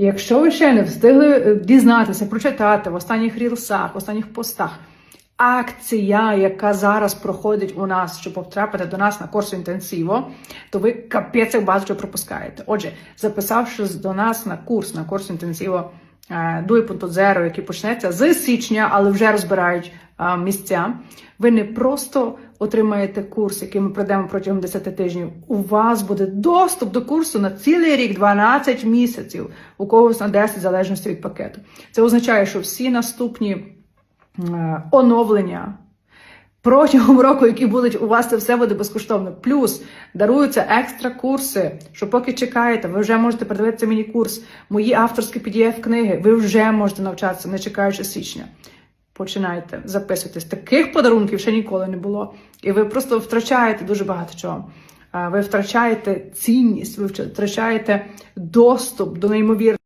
Якщо ви ще не встигли е, дізнатися, прочитати в останніх рілсах, в останніх постах, акція, яка зараз проходить у нас, щоб потрапити до нас на курс інтенсиво, то ви капець як багато пропускаєте. Отже, записавшись до нас на курс, на курс інтенсиво 2.0, який почнеться з січня, але вже розбирають е, місця. Ви не просто отримаєте курс, який ми пройдемо протягом 10 тижнів. У вас буде доступ до курсу на цілий рік, 12 місяців, у когось на 10, в залежності від пакету. Це означає, що всі наступні е, оновлення протягом року, які будуть у вас, це все буде безкоштовно. Плюс даруються екстра курси, що поки чекаєте, ви вже можете передивитися міні-курс, мої авторські pdf книги ви вже можете навчатися, не чекаючи січня. Починайте записуйтесь. Таких подарунків ще ніколи не було. І ви просто втрачаєте дуже багато чого. Ви втрачаєте цінність, ви втрачаєте доступ до неймовірних.